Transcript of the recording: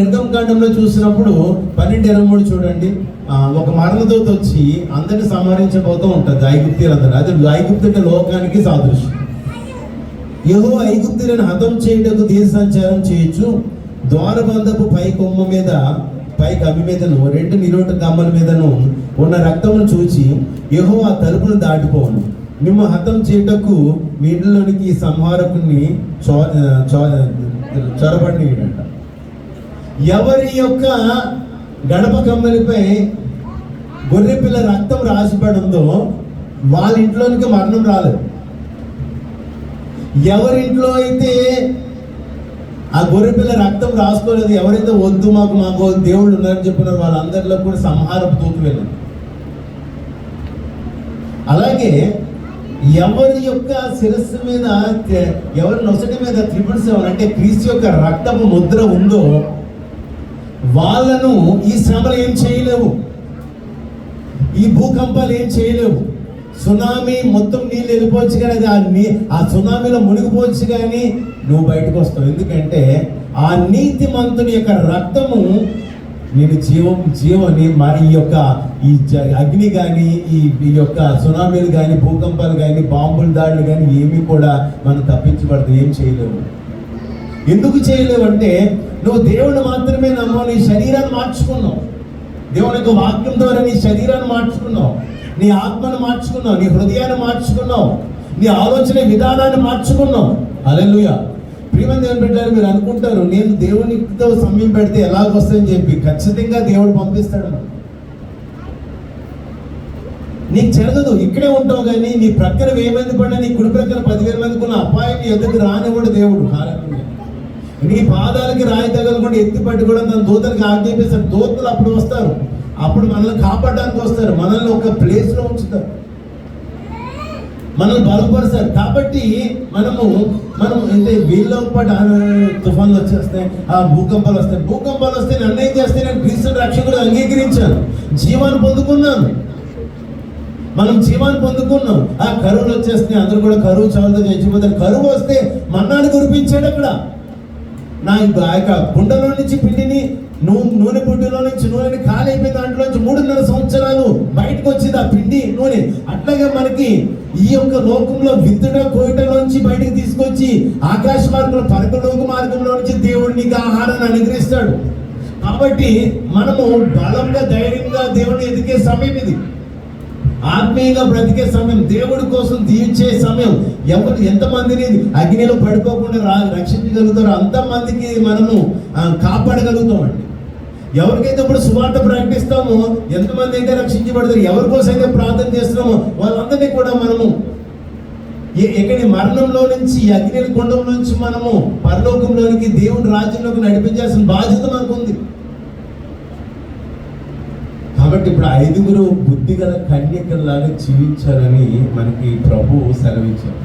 యుద్ధం కాండంలో చూసినప్పుడు పన్నెండు ఇరవై మూడు చూడండి. ఒక మరణదూత వచ్చి అందరిని సంహరించబోతూ ఉంటుంది ఐగుప్తీలందరూ అది ఐగుప్తు లోకానికి సాదృశ్యం. యహో ఐగుప్తులను హతం చేయుటకు దేశ సంచారం చేయొచ్చు. ద్వారబంధపు పై కొమ్మ మీద పై కమ్మి మీదను రెండు నిరోట కమ్మల మీదను ఉన్న రక్తమును చూచి యహో ఆ తలుపును దాటిపోను. మేము హతం చేయుటకు మీ ఇంట్లోనికి సంహారకుని చో చో చొరబడినట ఎవరి యొక్క గడప కమ్మలిపై గొర్రెపిల్ల రక్తం రాసిపడి వాళ్ళ ఇంట్లోనికి మరణం రాలేదు. ఎవరింట్లో అయితే ఆ గొర్రెపిల్ల రక్తం రాసుకోలేదు ఎవరైతే వద్దు మాకు మాకు దేవుళ్ళు ఉన్నారని చెప్పినారు వాళ్ళందరిలో కూడా సంహారపు తూపు వెళ్ళింది అలాగే ఎవరి యొక్క శిరస్సు మీద ఎవరి నొసటి మీద త్రిపుల్ సెవెన్ అంటే క్రీస్తు యొక్క రక్తపు ముద్ర ఉందో వాళ్ళను ఈ శ్రమలు ఏం చేయలేవు. ఈ భూకంపాలు ఏం చేయలేవు. సునామీ మొత్తం నీళ్ళు వెళ్ళిపోవచ్చు కానీ అది ఆ నీ ఆ సునామీలో మునిగిపోవచ్చు కానీ నువ్వు బయటకు వస్తావు. ఎందుకంటే ఆ నీతి మంతుని యొక్క రక్తము నేను జీవం జీవని మరి ఈ యొక్క ఈ జ- అగ్ని కానీ ఈ ఈ యొక్క సునామీలు కానీ భూకంపాలు కానీ బాంబుల దాడులు కానీ ఏమీ కూడా మనం తప్పించబడదు ఏం చేయలేవు ఎందుకు చేయలేవంటే నువ్వు దేవుని మాత్రమే నమ్మవు నీ శరీరాన్ని మార్చుకున్నావు. దేవుని యొక్క వాక్యం ద్వారా నీ శరీరాన్ని మార్చుకున్నావు. నీ ఆత్మను మార్చుకున్నావు నీ హృదయాన్ని మార్చుకున్నావు. నీ ఆలోచన విధానాన్ని మార్చుకున్నావు. అలెలుయ ప్రియమని దేవుని పెట్టారు మీరు అనుకుంటారు నేను దేవునితో సమయం పెడితే ఎలాగొస్తుందని చెప్పి. ఖచ్చితంగా దేవుడు పంపిస్తాడు నీకు జరగదు ఇక్కడే ఉంటావు కానీ నీ ప్రక్కన వెయ్యి మంది పడినా నీ కుడి ప్రక్కన పదివేల మందికి ఉన్న అపాయం ఎదురు ఎదుగు రానివ్వడు దేవుడు. హారకుడు. నీ పాదాలకి రాయి తగలకుండా ఎత్తి పట్టుకోవడం తన దూతలకు ఆజ్ఞాపిస్తారు. దూతలు అప్పుడు వస్తారు. అప్పుడు మనల్ని కాపాడడానికి వస్తారు. మనల్ని ఒక ప్లేస్లో ఉంచుతారు. మనల్ని బలపరుస్తారు. కాబట్టి మనము మనం అంటే వీళ్ళ పాటు ఆ తుఫాన్లు వచ్చేస్తాయి ఆ భూకంపాలు వస్తాయి. భూకంపాలు వస్తే నన్ను ఏం చేస్తే నేను క్రీస్తు రక్షకుడు అంగీకరించాను. జీవాన్ని పొందుకున్నాను. మనం జీవాన్ని పొందుకున్నాం. ఆ కరువులు వచ్చేస్తే అందరూ కూడా కరువు చాలుతో చచ్చిపోతారు కరువు వస్తే మన్నాడు కురిపించాడు అక్కడ. నా ఆ యొక్క గుండెలో నుంచి పిండిని నూ- నూనె బుడ్డిలో నుంచి నూనెని ఖాళీ అయిపోయిన దాంట్లో నుంచి మూడున్నర సంవత్సరాలు బయటకు వచ్చింది ఆ పిండి నూనె. అట్లాగే మనకి ఈ యొక్క లోకంలో విత్తుట కోయటలోంచి బయటకు తీసుకొచ్చి ఆకాశ మార్గంలో పరకలోక మార్గంలో నుంచి దేవుడు నీకు ఆహారాన్ని అనుగ్రహిస్తాడు. కాబట్టి మనము బలంగా ధైర్యంగా దేవుడిని ఎదిగే సమయం ఇది. ఆత్మీయంగా బ్రతికే సమయం దేవుడి కోసం తీర్చే సమయం. ఎవరు ఎంతమందిని అగ్నిలో పడిపోకుండా రా రక్షించగలుగుతారో అంతమందికి మనము కాపాడగలుగుతామండి. ఎవరికైతే ఇప్పుడు సువార్త ప్రకటిస్తామో ఎంతమంది అయితే రక్షించబడతారు ఎవరి కోసం అయితే ప్రార్థన చేస్తున్నామో వాళ్ళందరినీ కూడా మనము ఎ- ఎక్కడి మరణంలో నుంచి అగ్ని కుండం నుంచి మనము పరలోకంలోనికి దేవుని రాజ్యంలోకి నడిపించాల్సిన బాధ్యత మనకు ఉంది కాబట్టి ఇప్పుడు ఐదుగురు బుద్ధిగల కన్యకల్లాగా జీవించాలని మనకి ప్రభు సెలవించారు